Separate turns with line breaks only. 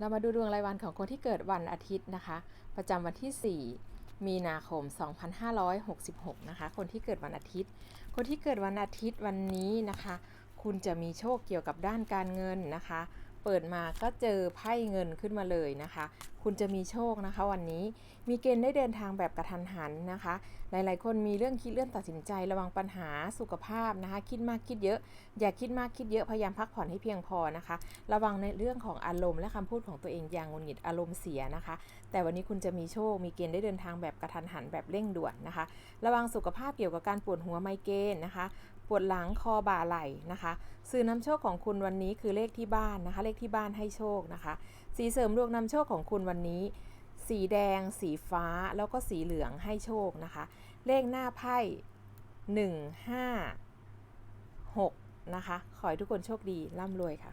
เรามาดูดวงรายวันของคนที่เกิดวันอาทิตย์นะคะ ประจำวันที่ 4 มีนาคม 2566 นะคะ คนที่เกิดวันอาทิตย์ คนที่เกิดวันอาทิตย์วันนี้นะคะ คุณจะมีโชคเกี่ยวกับด้านการเงินนะคะ เปิดมาก็เจอไพ่เงินขึ้นมาเลยนะคะคุณจะมีโชคนะคะวันนี้มีเกณฑ์ได้เดินทางแบบกระทันหันนะคะ หลายๆ คนมีเรื่องคิดเรื่องตัดสินใจระวังปัญหาสุขภาพนะคะ คิดมากคิดเยอะ อย่าคิดมากคิดเยอะพยายามพักผ่อนให้เพียงพอนะคะ ระวังในเรื่องของอารมณ์และคำพูดของตัวเองอย่างงุดหงิดอารมณ์เสียนะคะ แต่วันนี้คุณจะมีโชค มีเกณฑ์ได้เดินทางแบบกระทันหันแบบเร่งด่วนนะคะ ระวังสุขภาพเกี่ยวกับการปวดหัวไมเกรนนะคะปวดหลังคอบ่าไหล่นะคะสื่อนำโชคของคุณวันนี้คือเลขที่บ้านนะคะ เลขที่บ้านให้โชคนะคะ สีเสริมดวงนำโชคของคุณวันนี้ สีแดง สีฟ้าแล้วก็สีเหลืองให้โชคนะคะ เลขหน้าไพ่หนึ่งห้าหกนะคะ ขอให้ทุกคนโชคดี ร่ำรวยค่ะ